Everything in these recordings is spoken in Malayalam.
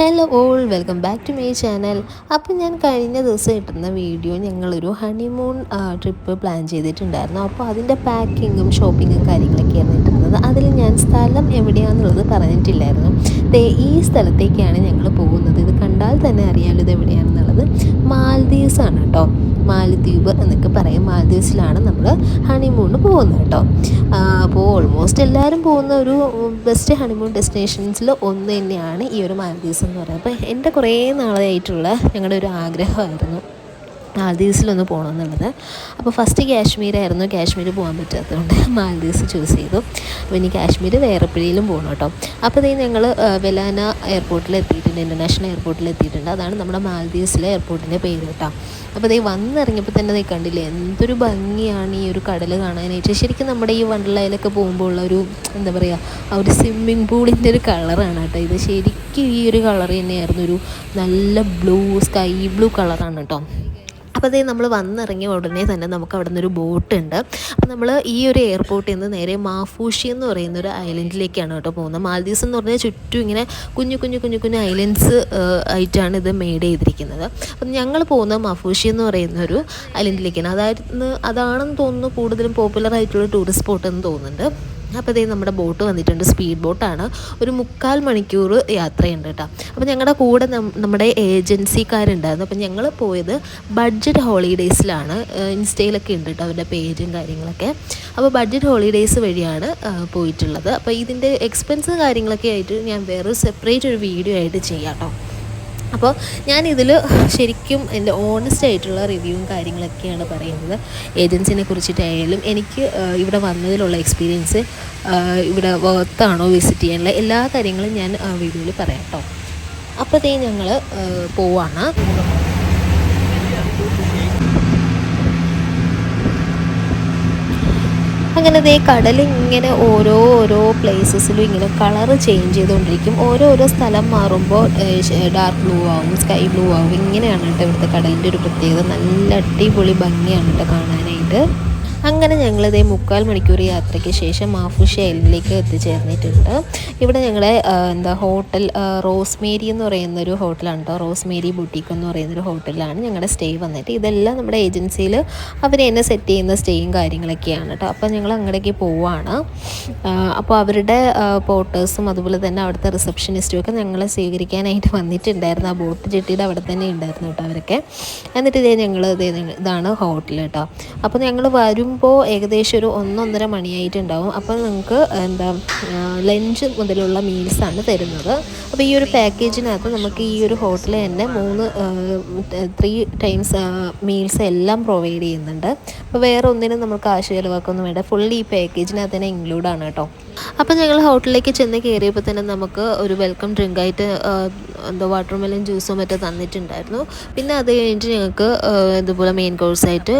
Hello all welcome back to my channel അപ്പോൾ ഞാൻ കഴിഞ്ഞ ദിവസം ഇട്ടുന്ന വീഡിയോ ഞങ്ങളൊരു ഹണിമൂൺ ട്രിപ്പ് പ്ലാൻ ചെയ്തിട്ടുണ്ടായിരുന്നു. അപ്പോൾ അതിന്റെ പാക്കിങ്ങും ഷോപ്പിങ്ങും കാര്യങ്ങളൊക്കെയാണ് ഇട്ടിരുന്നത്. അതിൽ ഞാൻ സ്ഥലം എവിടെയാണെന്നുള്ളത് പറഞ്ഞിട്ടില്ലായിരുന്നു. ഈ സ്ഥലത്തേക്കാണ് ഞങ്ങൾ പോകുന്നത്. ഇത് കണ്ടാൽ തന്നെ അറിയാമല്ലോ ഇത് എവിടെയാണെന്നുള്ളത്. മാൽദീവ്സ് ആണ് കേട്ടോ. മാലദ്വീപ് എന്നൊക്കെ പറയും. മാലദ്വീപ്സിലാണ് നമ്മൾ ഹണിമൂണിന് പോകുന്നത് കേട്ടോ. അപ്പോൾ ഓൾമോസ്റ്റ് എല്ലാവരും പോകുന്ന ഒരു ബെസ്റ്റ് ഹണിമൂൺ ഡെസ്റ്റിനേഷൻസിൽ ഒന്ന് തന്നെയാണ് ഈ ഒരു മാലദ്വീപ്സ് എന്ന് പറയുന്നത്. അപ്പോൾ എന്റെ കുറേ നാളായിട്ടുള്ള ഞങ്ങളുടെ ഒരു ആഗ്രഹമായിരുന്നു. മാൽദീവ്സിലൊന്ന് പോകണമെന്നുള്ളത്. അപ്പോൾ ഫസ്റ്റ് കാശ്മീരായിരുന്നു. കാശ്മീർ പോകാൻ പറ്റാത്തതുകൊണ്ട് മാൽദീവ്സ് ചൂസ് ചെയ്തു. അപ്പോൾ ഇനി കാശ്മീർ വേറെ എപ്പോഴേലും പോകണം കേട്ടോ. അപ്പോൾ ഇതേ ഞങ്ങൾ വെലാന എയർപോർട്ടിൽ എത്തിയിട്ടുണ്ട്. ഇന്റർനാഷണൽ എയർപോർട്ടിൽ എത്തിയിട്ടുണ്ട്. അതാണ് നമ്മുടെ മാൽദീവ്സിലെ എയർപോർട്ടിന്റെ പേര് കേട്ടോ. അപ്പോൾ ഇതേ വന്നിറങ്ങിയപ്പോൾ തന്നെ നീ കണ്ടില്ലേ എന്തൊരു ഭംഗിയാണ് ഈ ഒരു കടൽ കാണാനായിട്ട്. ശരിക്കും നമ്മുടെ ഈ വണ്ടർലയിലൊക്കെ പോകുമ്പോൾ ഉള്ള ഒരു എന്താ പറയുക ആ ഒരു സ്വിമ്മിംഗ് പൂളിന്റെ ഒരു കളറാണ് കേട്ടോ ഇത്. ശരിക്കും ഈ ഒരു കളർ തന്നെയായിരുന്നു. ഒരു നല്ല ബ്ലൂ സ്കൈ ബ്ലൂ കളറാണ് കേട്ടോ. അപ്പോൾ അതേ നമ്മൾ വന്നിറങ്ങിയ ഉടനെ തന്നെ നമുക്ക് അവിടെ നിന്നൊരു ബോട്ട് ഉണ്ട്. അപ്പോൾ നമ്മൾ ഈ ഒരു എയർപോർട്ടിൽ നിന്ന് നേരെ മാഫൂഷി എന്ന് പറയുന്ന ഒരു ഐലൻഡിലേക്കാണ് കേട്ടോ പോകുന്നത്. മാൽദീവ്സ് എന്ന് പറഞ്ഞാൽ ചുറ്റും ഇങ്ങനെ കുഞ്ഞു കുഞ്ഞു കുഞ്ഞു കുഞ്ഞു ഐലൻഡ്സ് ആയിട്ടാണ് ഇത് മെയ്ഡ് ചെയ്തിരിക്കുന്നത്. അപ്പം ഞങ്ങൾ പോകുന്നത് മാഫൂഷി എന്ന് പറയുന്ന ഒരു ഐലൻഡിലേക്കാണ്. അതായിരുന്നു അതാണെന്ന് തോന്നുന്നു കൂടുതലും പോപ്പുലർ ആയിട്ടുള്ള ടൂറിസ്റ്റ് സ്പോട്ട് എന്ന് തോന്നുന്നുണ്ട്. അപ്പോൾ ഇതേ നമ്മുടെ ബോട്ട് വന്നിട്ടുണ്ട് സ്പീഡ് ബോട്ടാണ്. ഒരു മുക്കാൽ മണിക്കൂർ യാത്രയുണ്ട് കേട്ടോ. അപ്പോൾ ഞങ്ങളുടെ കൂടെ നമ്മുടെ ഏജൻസിക്കാരുണ്ടായിരുന്നു. അപ്പോൾ ഞങ്ങൾ പോയത് ബഡ്ജറ്റ് ഹോളിഡേയ്സിലാണ്. ഇൻസ്റ്റയിലൊക്കെ ഉണ്ട് കേട്ടോ അവരുടെ പേജും കാര്യങ്ങളൊക്കെ. അപ്പോൾ ബഡ്ജറ്റ് ഹോളിഡേയ്സ് വഴിയാണ് പോയിട്ടുള്ളത്. അപ്പോൾ ഇതിന്റെ എക്സ്പെൻസ് കാര്യങ്ങളൊക്കെ ആയിട്ട് ഞാൻ വേറൊരു സെപ്പറേറ്റ് ഒരു വീഡിയോ ആയിട്ട് ചെയ്യാം കേട്ടോ. അപ്പോൾ ഞാനിതിൽ ശരിക്കും എന്റെ ഓണസ്റ്റ് ആയിട്ടുള്ള റിവ്യൂവും കാര്യങ്ങളൊക്കെയാണ് പറയുന്നത്. ഏജൻസിനെ കുറിച്ചിട്ടായാലും എനിക്ക് ഇവിടെ വന്നതിലുള്ള എക്സ്പീരിയൻസ് ഇവിടെ വർത്താണോ വിസിറ്റ് ചെയ്യാനുള്ള എല്ലാ കാര്യങ്ങളും ഞാൻ വീഡിയോയിൽ പറയാം കേട്ടോ അപ്പോഴത്തേ ഞങ്ങൾ പോവാണ്. അങ്ങനെ ഇതേ കടൽ ഇങ്ങനെ ഓരോ ഓരോ പ്ലേസസിലും ഇങ്ങനെ കളർ ചേഞ്ച് ചെയ്തുകൊണ്ടിരിക്കും ഓരോരോ സ്ഥലം മാറുമ്പോൾ ഡാർക്ക് ബ്ലൂ ആവും സ്കൈ ബ്ലൂ ആവും. ഇങ്ങനെയാണ് കേട്ടോ ഇവിടുത്തെ കടലിന്റെ ഒരു പ്രത്യേകത. നല്ല അടിപൊളി ഭംഗിയാണ് കേട്ടോ കാണാനായിട്ട്. അങ്ങനെ ഞങ്ങളിതേ മുക്കാൽ മണിക്കൂർ യാത്രയ്ക്ക് ശേഷം മാഫുഷ എല്ലിലേക്ക് എത്തിച്ചേർന്നിട്ടുണ്ട്. ഇവിടെ ഞങ്ങളെ എന്താ ഹോട്ടൽ റോസ്മേരി എന്ന് പറയുന്നൊരു ഹോട്ടലാണ് കേട്ടോ റോസ്മേരി ബുട്ടീക്ക് എന്ന് പറയുന്നൊരു ഹോട്ടലിലാണ് ഞങ്ങളുടെ സ്റ്റേ വന്നിട്ട്. ഇതെല്ലാം നമ്മുടെ ഏജൻസിയിൽ അവർ എന്നെ സെറ്റ് ചെയ്യുന്ന സ്റ്റേയും കാര്യങ്ങളൊക്കെയാണ് കേട്ടോ അപ്പോൾ ഞങ്ങൾ അങ്ങോട്ടേക്ക് പോവുകയാണ് അപ്പോൾ അവരുടെ പോട്ടേഴ്സും അതുപോലെ തന്നെ അവിടുത്തെ റിസപ്ഷനിസ്റ്റും ഒക്കെ ഞങ്ങളെ സ്വീകരിക്കാനായിട്ട് വന്നിട്ടുണ്ടായിരുന്നു. ആ ബോട്ട് ജെട്ടിയുടെ അവിടെ തന്നെ ഉണ്ടായിരുന്നു കേട്ടോ അവരൊക്കെ. എന്നിട്ട് ഇതേ ഞങ്ങൾ ഇതേ ഇതാണ് ഹോട്ടൽ കേട്ടോ അപ്പോൾ ഞങ്ങൾ വരും വരുമ്പോൾ ഏകദേശം ഒരു ഒന്നൊന്നര മണിയായിട്ടുണ്ടാവും. അപ്പോൾ നിങ്ങൾക്ക് എന്താ ലഞ്ച് മുതലുള്ള മീൽസാണ് തരുന്നത്. അപ്പോൾ ഈ ഒരു പാക്കേജിനകത്ത് നമുക്ക് ഈ ഒരു ഹോട്ടലിൽ തന്നെ മൂന്ന് ത്രീ ടൈംസ് മീൽസ് എല്ലാം പ്രൊവൈഡ് ചെയ്യുന്നുണ്ട്. അപ്പോൾ വേറെ ഒന്നിനും നമുക്ക് കാശ് ചിലവാക്കൊന്നും വേണ്ട. ഫുള്ളി ഈ പാക്കേജിനകത്ത് തന്നെ ഇൻക്ലൂഡാണ് കേട്ടോ. അപ്പോൾ ഞങ്ങൾ ഹോട്ടലിലേക്ക് ചെന്ന് കയറിയപ്പോൾ തന്നെ നമുക്ക് ഒരു വെൽക്കം ഡ്രിങ്ക് ആയിട്ട് എന്താ വാട്ടർ മെലൻ ജ്യൂസോ മറ്റോ തന്നിട്ടുണ്ടായിരുന്നു. പിന്നെ അത് കഴിഞ്ഞിട്ട് ഞങ്ങൾക്ക് ഇതുപോലെ മെയിൻ കോഴ്സായിട്ട്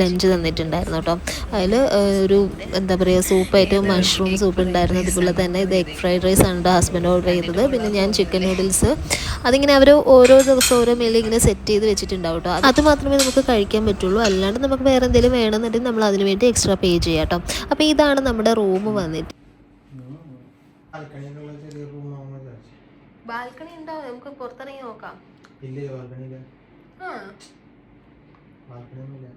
ലഞ്ച് തന്നിട്ടുണ്ടായിരുന്നു കേട്ടോ. അതിൽ ഒരു എന്താ പറയുക സൂപ്പായിട്ട് മഷ്റൂം സൂപ്പ് ഉണ്ടായിരുന്നു. അതുപോലെ തന്നെ ഇത് എഗ് ഫ്രൈഡ് റൈസ് ആണ് ഹസ്ബൻഡ് ഓർഡർ ചെയ്തത്. പിന്നെ ഞാൻ ചിക്കൻ നൂഡിൽസ് അതിങ്ങനെ അവർ ഓരോ ദിവസം ഓരോ മെയിൽ ഇങ്ങനെ സെറ്റ് ചെയ്ത് വെച്ചിട്ടുണ്ടാവും കേട്ടോ അത് മാത്രമേ നമുക്ക് കഴിക്കാൻ പറ്റുള്ളൂ. അല്ലാണ്ട് നമുക്ക് വേറെ എന്തെങ്കിലും വേണമെന്നുണ്ടെങ്കിൽ നമ്മൾ അതിന് വേണ്ടി എക്സ്ട്രാ പേ ചെയ്യാം കേട്ടോ അപ്പോൾ ഇതാണ് നമ്മുടെ റൂം വന്നിട്ട്. ബാൽക്കണി ഉണ്ടാവും നമുക്ക് പുറത്തിറങ്ങി നോക്കാം. ഇല്ലേ ബാൽക്കണി ഇല്ല ബാൽക്കണി ഒന്നുമില്ല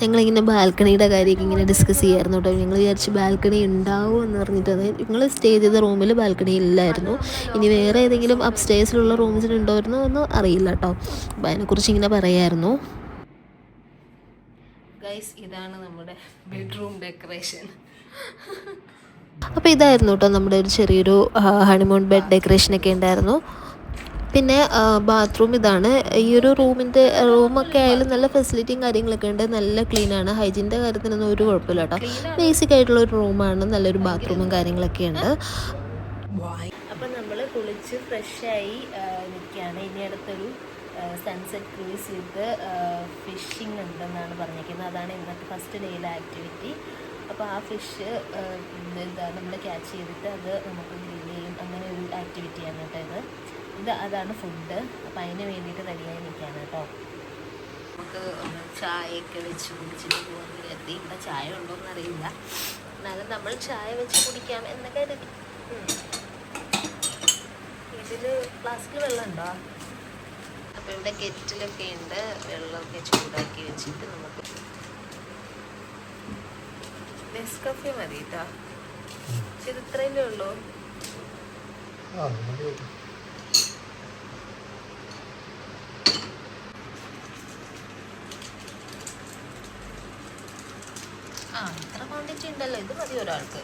ഞങ്ങളിങ്ങനെ ബാൽക്കണിയുടെ കാര്യമൊക്കെ ഇങ്ങനെ ഡിസ്കസ് ചെയ്യായിരുന്നു കേട്ടോ. ഞങ്ങൾ വിചാരിച്ച് ബാൽക്കണി ഉണ്ടാവും എന്ന് പറഞ്ഞിട്ട് അതായത് ഞങ്ങൾ സ്റ്റേ ചെയ്ത റൂമിൽ ബാൽക്കണി ഇല്ലായിരുന്നു. ഇനി വേറെ ഏതെങ്കിലും അപ്സ്റ്റേഴ്സിലുള്ള റൂംസിൽ ഉണ്ടോയിരുന്നോ എന്ന് അറിയില്ല കേട്ടോ. അപ്പം അതിനെക്കുറിച്ച് ഇങ്ങനെ പറയായിരുന്നു. ഗൈസ് ഇതാണ് നമ്മുടെ ബെഡ്റൂം ഡെക്കറേഷൻ അപ്പോൾ ഇതായിരുന്നു കേട്ടോ നമ്മുടെ ഒരു ചെറിയൊരു ഹണിമൂൺ ബെഡ് ഡെക്കറേഷനൊക്കെ ഉണ്ടായിരുന്നു. പിന്നെ ബാത്റൂം ഇതാണ്. ഈ ഒരു റൂമിന്റെ റൂമൊക്കെ ആയാലും നല്ല ഫെസിലിറ്റിയും കാര്യങ്ങളൊക്കെ ഉണ്ട്. നല്ല ക്ലീനാണ് ഹൈജീന്റെ കാര്യത്തിനൊന്നും ഒരു കുഴപ്പമില്ല കേട്ടോ. ബേസിക് ആയിട്ടുള്ള ഒരു റൂമാണ് നല്ലൊരു ബാത്റൂമും കാര്യങ്ങളൊക്കെ ഉണ്ട്. അപ്പം നമ്മൾ കുളിച്ച് ഫ്രഷായി നിൽക്കുകയാണ്. ഇനി അടുത്തൊരു സൺസെറ്റ് ക്രൂസ് വിത്ത് ഫിഷിംഗ് ഉണ്ടെന്നാണ് പറഞ്ഞിരിക്കുന്നത്. അതാണ് ഇന്നത്തെ ഫസ്റ്റ് ഡേയിലെ ആക്ടിവിറ്റി അപ്പോൾ ആ ഫിഷ് എന്താ നമ്മൾ ക്യാച്ച് ചെയ്തിട്ട് അത് നമുക്ക് ഗ്രില്ല് ചെയ്യും? അങ്ങനെ ഒരു ആക്ടിവിറ്റിയാണ് കേട്ടോ ഇത്. ഇത് അതാണ് ഫുഡ് അപ്പം അതിന് വേണ്ടിയിട്ട് റെഡിയായി നിൽക്കുകയാണ് കേട്ടോ. നമുക്ക് ചായയൊക്കെ വെച്ച് കുടിച്ചിട്ട് പോകാൻ കരുതി ഇവിടെ ചായ ഉണ്ടോ എന്നറിയില്ല എന്നാലും നമ്മൾ ചായ വെച്ച് കുടിക്കാം എന്ന് കരുതി. ഇതിൽ ഫ്ലാസ്കിൽ വെള്ളം ഉണ്ടോ അപ്പോൾ ഇവിടെ കെറ്റിലൊക്കെ ഉണ്ട്. വെള്ളമൊക്കെ ചൂടാക്കി വെച്ചിട്ട് നമുക്ക് നെസ്കഫി മതി കേട്ടോ. ഇത് ഇത്രയല്ലേ ഉള്ളൂ? ആ മതി. ആ ഇത്ര ക്വാണ്ടിറ്റി ഉണ്ടല്ലോ. ഇത് മതി ഒരാൾക്ക്.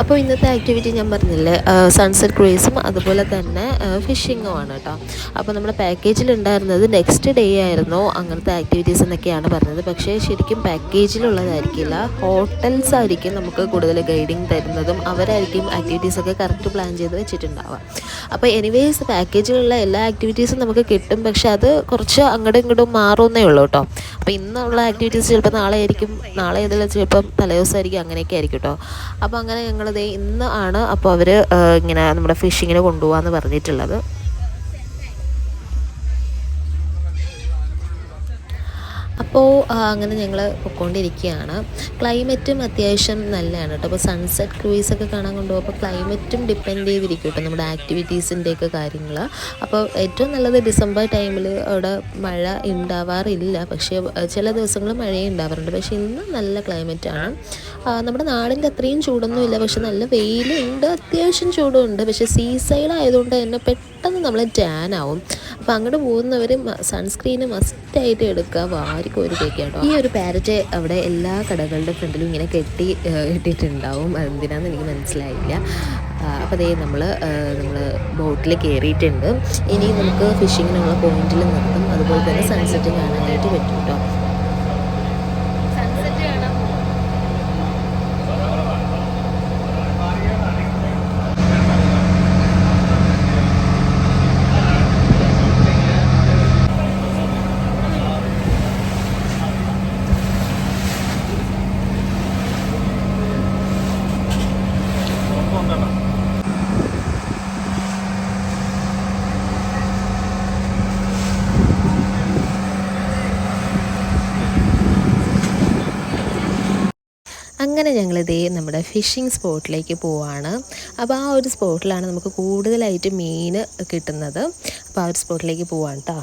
അപ്പോൾ ഇന്നത്തെ ആക്ടിവിറ്റി ഞാൻ പറഞ്ഞില്ലേ സൺസെറ്റ് ക്രൂയിസും അതുപോലെ തന്നെ ഫിഷിങ്ങും ആണ് കേട്ടോ അപ്പോൾ നമ്മുടെ പാക്കേജിൽ ഉണ്ടായിരുന്നത് നെക്സ്റ്റ് ഡേ ആയിരുന്നു അങ്ങനത്തെ ആക്ടിവിറ്റീസ് എന്നൊക്കെയാണ് പറഞ്ഞത്. പക്ഷേ ശരിക്കും പാക്കേജിലുള്ളതായിരിക്കില്ല ഹോട്ടൽസ് ആയിരിക്കും നമുക്ക് കൂടുതൽ ഗൈഡിങ് തരുന്നതും അവരായിരിക്കും ആക്ടിവിറ്റീസ് ഒക്കെ കറക്റ്റ് പ്ലാൻ ചെയ്ത് വെച്ചിട്ടുണ്ടാവുക. അപ്പോൾ എനിവേസ് പാക്കേജിലുള്ള എല്ലാ ആക്ടിവിറ്റീസും നമുക്ക് കിട്ടും. പക്ഷേ അത് കുറച്ച് അങ്ങോട്ടും ഇങ്ങോട്ടും മാറുന്നേ ഉള്ളൂ കേട്ടോ അപ്പോൾ ഇന്നുള്ള ആക്ടിവിറ്റീസ് ചിലപ്പോൾ നാളെ ആയിരിക്കും നാളെ ഏതെങ്കിലും ചിലപ്പം തലേദിവസമായിരിക്കും അങ്ങനെയൊക്കെ ആയിരിക്കും കേട്ടോ അപ്പോൾ അങ്ങനെ ഞങ്ങളിത് ഇന്ന് ആണ് അപ്പോൾ അവർ ഇങ്ങനെ നമ്മുടെ ഫിഷിങ്ങിന് കൊണ്ടുപോകാമെന്ന് പറഞ്ഞിട്ടുള്ളത്. അപ്പോൾ അങ്ങനെ ഞങ്ങൾ പൊയ്ക്കൊണ്ടിരിക്കുകയാണ് ക്ലൈമറ്റും അത്യാവശ്യം നല്ലതാണ് കേട്ടോ. അപ്പോൾ സൺസെറ്റ് ക്രൂയിസ് ഒക്കെ കാണാൻ കൊണ്ടുപോകും അപ്പോൾ ക്ലൈമറ്റും ഡിപ്പെൻഡ് ചെയ്തിരിക്കും കേട്ടോ നമ്മുടെ ആക്ടിവിറ്റീസിന്റെയൊക്കെ കാര്യങ്ങൾ അപ്പോൾ ഏറ്റവും നല്ലത് ഡിസംബർ ടൈമിൽ അവിടെ മഴ ഉണ്ടാവാറില്ല പക്ഷേ ചില ദിവസങ്ങൾ മഴയും ഉണ്ടാവാറുണ്ട് പക്ഷേ ഇന്ന് നല്ല ക്ലൈമറ്റാണ് നമ്മുടെ നാടിന്റെ അത്രയും ചൂടൊന്നുമില്ല. പക്ഷെ നല്ല വെയിലുണ്ട്. അത്യാവശ്യം ചൂടുണ്ട്. പക്ഷേ സീ സൈഡ് ആയതുകൊണ്ട് തന്നെ പെട്ടെന്ന് നമ്മൾ ടാൻ ആവും. അപ്പോൾ അങ്ങോട്ട് പോകുന്നവർ സൺസ്ക്രീന് മസ്റ്റായിട്ട് എടുക്കുക വാരിക്ക് ഒരു തേക്കുക കേട്ടോ ഈ ഒരു പാരറ്റ് അവിടെ എല്ലാ കടകളുടെ ഫ്രണ്ടിലും ഇങ്ങനെ കെട്ടി കെട്ടിയിട്ടുണ്ടാവും എന്തിനാണെന്ന് എനിക്ക് മനസ്സിലായില്ല. അപ്പോൾ അതേ നമ്മൾ നമ്മൾ ബോട്ടിൽ കയറിയിട്ടുണ്ട് ഇനി നമുക്ക് ഫിഷിങ്ങിനുള്ള പോയിന്റിൽ നിർത്തും. അതുപോലെ തന്നെ സൺസെറ്റ് കാണാനായിട്ട് പറ്റും കേട്ടോ അങ്ങനെ ഞങ്ങൾ ഇതേ നമ്മുടെ ഫിഷിംഗ് സ്പോട്ടിലേക്ക് പോവാണ്. അപ്പോൾ ആ ഒരു സ്പോട്ടിലാണ് നമുക്ക് കൂടുതലായിട്ട് മീൻ കിട്ടുന്നത്. അപ്പോൾ ആ ഒരു സ്പോട്ടിലേക്ക് പോവാണ് കേട്ടോ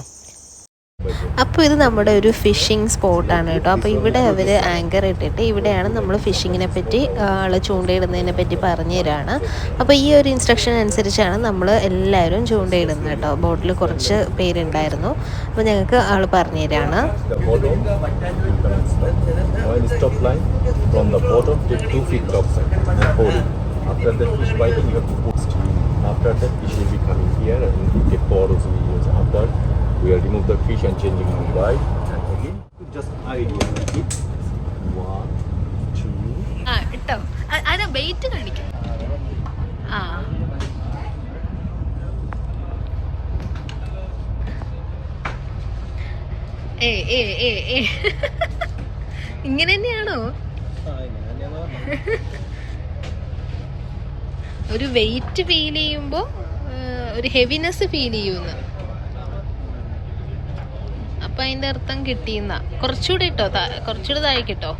അപ്പോൾ ഇത് നമ്മുടെ ഒരു ഫിഷിംഗ് സ്പോട്ടാണ് കേട്ടോ. അപ്പോൾ ഇവിടെ അവർ ആങ്കർ ഇട്ടിട്ട് ഇവിടെയാണ് നമ്മൾ ഫിഷിങ്ങിനെ പറ്റി ആൾ ചൂണ്ടയിടുന്നതിനെ പറ്റി പറഞ്ഞു തരാണ് അപ്പോൾ ഈ ഒരു ഇൻസ്ട്രക്ഷൻ അനുസരിച്ചാണ് നമ്മൾ എല്ലാവരും ചൂണ്ടയിടുന്നത് കേട്ടോ. ബോട്ടിൽ കുറച്ച് പേരുണ്ടായിരുന്നു. അപ്പോൾ ഞങ്ങൾക്ക് ആൾ പറഞ്ഞു തരാണ് the bottom, one stop line from the bottom take two feet topside and hold it. After that fish biting, you have to put steel. After that, fish will be coming here and you take photos we use. After, we will remove the fish and changing the right. And again, just idea. It one, two, ആ ഇട്ടോ അതിനെ വെയിറ്റ് കാണിക്കും ആ ഏ ഏ ഏ ഏ ഇങ്ങനെ തന്നെയാണോ? ഒരു വെയിറ്റ് ഫീൽ ചെയ്യുമ്പോ ഒരു ഹെവിനെസ് ഫീൽ ചെയ്യുന്നു. അപ്പൊ അതിന്റെ അർത്ഥം കിട്ടിയെന്ന. കുറച്ചുകൂടി ഇട്ടോ താ- കുറച്ചുകൂടി താഴെ കിട്ടോ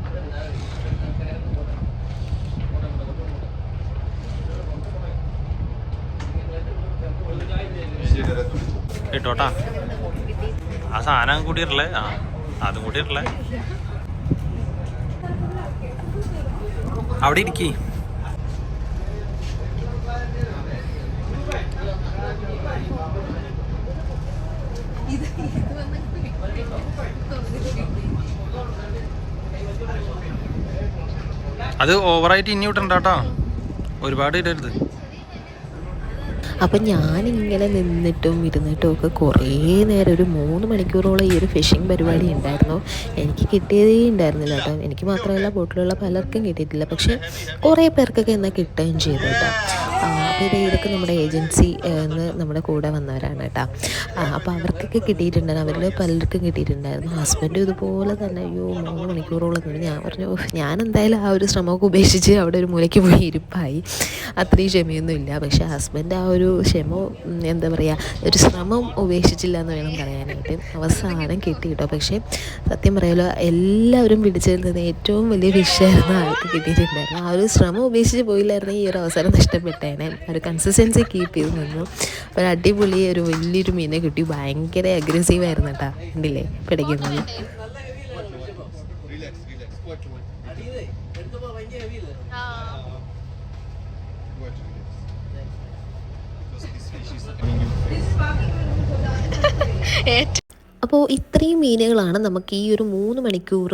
ഇട്ടോട്ടാ. ആ സാധനം കൂട്ടിയിട്ടില്ലേ? ആ അതും കൂട്ടിയിട്ടില്ലേ? അവിടെ ഇരിക്കേ. അത് ഓവറായിട്ട് ഇനി വിട്ടണ്ട ഒരുപാട് ഇടരുത്. അപ്പം ഞാനിങ്ങനെ നിന്നിട്ടും ഇരുന്നിട്ടും ഒക്കെ കുറേ നേരം ഒരു മൂന്ന് മണിക്കൂറോളം ഈ ഒരു ഫിഷിംഗ് പരിപാടി ഉണ്ടായിരുന്നു. എനിക്ക് കിട്ടിയതേ ഉണ്ടായിരുന്നില്ല കേട്ടോ. എനിക്ക് മാത്രമല്ല ബോട്ടിലുള്ള പലർക്കും കിട്ടിയിട്ടില്ല. പക്ഷേ കുറേ പേർക്കൊക്കെ എന്നാൽ കിട്ടുകയും ചെയ്തു കേട്ടോ. ഇത് ഇതൊക്കെ നമ്മുടെ ഏജൻസി എന്ന് നമ്മുടെ കൂടെ വന്നവരാണ് കേട്ടോ. അപ്പോൾ അവർക്കൊക്കെ കിട്ടിയിട്ടുണ്ടായിരുന്നു. അവരിൽ പലർക്കും കിട്ടിയിട്ടുണ്ടായിരുന്നു. ഹസ്ബൻഡും ഇതുപോലെ തന്നെ അയ്യോ മൂന്ന് മണിക്കൂറോളം നിന്ന് ഞാൻ പറഞ്ഞു ഞാൻ എന്തായാലും ആ ഒരു ശ്രമമൊക്കെ ഉപേക്ഷിച്ച് അവിടെ ഒരു മൂലയ്ക്ക് പോയി ഇരിപ്പായി. അത്രയും ക്ഷമയൊന്നും ഇല്ല. പക്ഷേ ഹസ്ബൻഡ് ആ ഒരു ക്ഷമ എന്താ പറയുക ഒരു ശ്രമം ഉപേക്ഷിച്ചില്ല എന്ന് വേണം പറയാനായിട്ട്. അവസാനം കിട്ടി കേട്ടോ. പക്ഷേ സത്യം പറയാലോ എല്ലാവരും പിടിച്ചിരുന്നത് ഏറ്റവും വലിയ ഫിഷായിരുന്നു ആൾക്ക് കിട്ടിയിട്ടുണ്ടായിരുന്നു ആ ഒരു ശ്രമം ഉപേക്ഷിച്ച് പോയില്ലായിരുന്നു ഈ ഒരു അവസരം നഷ്ടപ്പെട്ടേനെ. ഒരു കൺസിസ്റ്റൻസി കീപ്പ് ചെയ്ത് നിന്നു. ഒരു അടിപൊളി ഒരു വലിയൊരു മീനെ കിട്ടി. ഭയങ്കര അഗ്രസീവ് ആയിരുന്നു കേട്ടോ ഉണ്ടല്ലേ പിടിക്കുന്നത് അപ്പോൾ ഇത്രയും മീനുകളാണ് നമുക്ക് ഈ ഒരു മൂന്ന് മണിക്കൂർ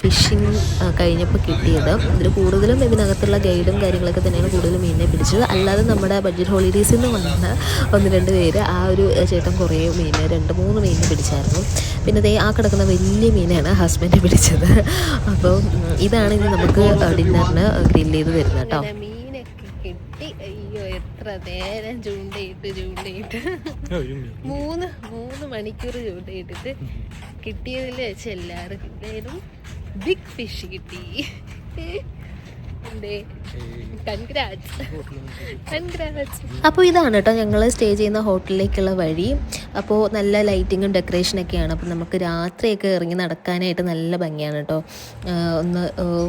ഫിഷിങ് കഴിഞ്ഞപ്പോൾ കിട്ടിയത്. ഇതിൽ കൂടുതലും ഇതിനകത്തുള്ള ഗൈഡും കാര്യങ്ങളൊക്കെ തന്നെയാണ് കൂടുതലും മീനിനെ പിടിച്ചത്. അല്ലാതെ നമ്മുടെ ബഡ്ജറ്റ് ഹോളിഡേയ്സിൽ നിന്ന് വന്ന ഒന്ന് രണ്ട് പേര് ആ ഒരു ചേട്ടൻ കുറേ മീന് രണ്ട് മൂന്ന് മീനിനെ പിടിച്ചായിരുന്നു. പിന്നെ ദേ ആ കിടക്കുന്ന വലിയ മീനാണ് ഹസ്ബൻഡ് പിടിച്ചത്. അപ്പോൾ ഇതാണ് ഇനി നമുക്ക് ഡിന്നറിന് ഗ്രില്ല് ചെയ്ത് തരുന്നത് കേട്ടോ. എത്ര നേരം ചൂണ്ടയിട്ട് ചൂണ്ടയിട്ട്. മൂന്ന് മൂന്ന് മണിക്കൂർ ചൂണ്ടയിട്ടിട്ട് കിട്ടിയതിൽ വെച്ച് എല്ലാവർക്കും ബിഗ് ഫിഷ് കിട്ടി. എന്തേ? അപ്പോൾ ഇതാണ് കേട്ടോ ഞങ്ങൾ സ്റ്റേ ചെയ്യുന്ന ഹോട്ടലിലേക്കുള്ള വഴി. അപ്പോൾ നല്ല ലൈറ്റിങ്ങും ഡെക്കറേഷനൊക്കെയാണ് അപ്പോൾ നമുക്ക് രാത്രിയൊക്കെ ഇറങ്ങി നടക്കാനായിട്ട് നല്ല ഭംഗിയാണ് കേട്ടോ ഒന്ന്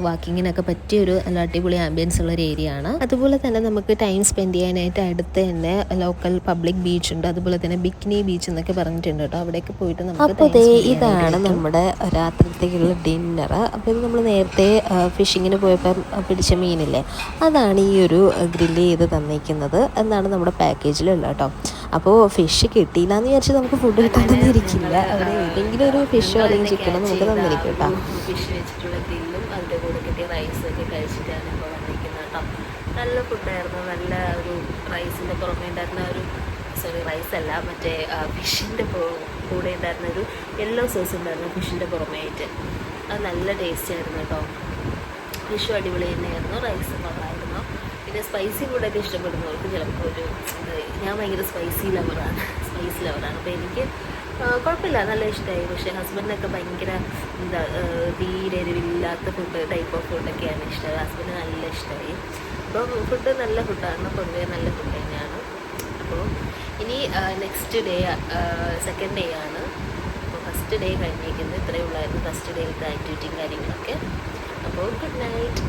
വാക്കിങ്ങിനൊക്കെ പറ്റിയൊരു നല്ല അടിപൊളി ആംബിയൻസ് ഉള്ള ഒരു ഏരിയ ആണ്. അതുപോലെ തന്നെ നമുക്ക് ടൈം സ്പെൻഡ് ചെയ്യാനായിട്ട് അടുത്ത് തന്നെ ലോക്കൽ പബ്ലിക് ബീച്ച് ഉണ്ട്. അതുപോലെ തന്നെ ബിക്നി ബീച്ച് എന്നൊക്കെ പറഞ്ഞിട്ടുണ്ട് കേട്ടോ അവിടെയൊക്കെ പോയിട്ട് നമുക്ക് അപ്പോൾ ഇതാണ് നമ്മുടെ രാത്രിത്തേക്കുള്ള ഡിന്നർ അപ്പോൾ ഇത് നമ്മൾ നേരത്തെ ഫിഷിങ്ങിന് പോയപ്പോൾ പിടിച്ച മീനില്ലേ? അതാണ് ഈ ഒരു ഗ്രില്ല് ചെയ്ത് തന്നിരിക്കുന്നത് എന്നാണ് നമ്മുടെ പാക്കേജിലുള്ള കേട്ടോ. അപ്പോൾ ഫിഷ് കിട്ടിയില്ല എന്ന് വിചാരിച്ച് നമുക്ക് ഫുഡ് കിട്ടാനൊന്നും ഇരിക്കില്ല അവിടെ ഏതെങ്കിലും ഒരു ഫിഷോ അല്ലെങ്കിൽ ചിക്കനോ നമുക്ക് തന്നിരിക്കും കേട്ടോ. ഫിഷ് വെച്ചിട്ടുള്ള ഗ്രില്ലും അതിന്റെ കൂടെ കിട്ടിയ റൈസൊക്കെ കഴിച്ചിട്ടാണ് ഇപ്പോൾ വന്നിരിക്കുന്നത് കേട്ടോ. നല്ല ഫുഡായിരുന്നു നല്ല ഒരു റൈസിന്റെ പുറമേ ഉണ്ടായിരുന്ന ഒരു സോറി റൈസ് അല്ല മറ്റേ ഫിഷിന്റെ കൂടെ ഉണ്ടായിരുന്ന ഒരു യെല്ലോ സോസ് ഉണ്ടായിരുന്നു ഫിഷിന്റെ പുറമേ ആയിട്ട് അത് നല്ല ടേസ്റ്റ് ആയിരുന്നു കേട്ടോ. ഫിഷും അടിപൊളി തന്നെയായിരുന്നു. റൈസ് നന്നായിരുന്നു. പിന്നെ സ്പൈസി ഫുഡൊക്കെ ഇഷ്ടപ്പെടുന്നവർക്ക് ചിലപ്പോൾ ഒരു ഞാൻ ഭയങ്കര സ്പൈസി ലവറാണ് സ്പൈസി ലവറാണ് അപ്പോൾ എനിക്ക് കുഴപ്പമില്ല. നല്ല ഇഷ്ടമായി പക്ഷേ ഹസ്ബൻഡിനൊക്കെ ഭയങ്കര എന്താ തീരെ എരിവില്ലാത്ത ഫുഡ് ടൈപ്പ് ഓഫ് ഫുഡൊക്കെയാണ് ഇഷ്ടം. ഹസ്ബൻഡ് നല്ല ഇഷ്ടമായി അപ്പോൾ ഫുഡ് നല്ല ഫുഡാണ് പൊതുവേ നല്ല ഫുഡ് തന്നെയാണ്. അപ്പോൾ ഇനി നെക്സ്റ്റ് ഡേ സെക്കൻഡ് ഡേ ആണ്. അപ്പോൾ ഫസ്റ്റ് ഡേ കഴിഞ്ഞേക്കുന്നത് ഇത്രയേ ഉള്ളായിരുന്നു. ഫസ്റ്റ് ഡേയിലത്തെ ആക്ടിവിറ്റിയും കാര്യങ്ങളൊക്കെ. അപ്പോൾ ഗുഡ് നൈറ്റ്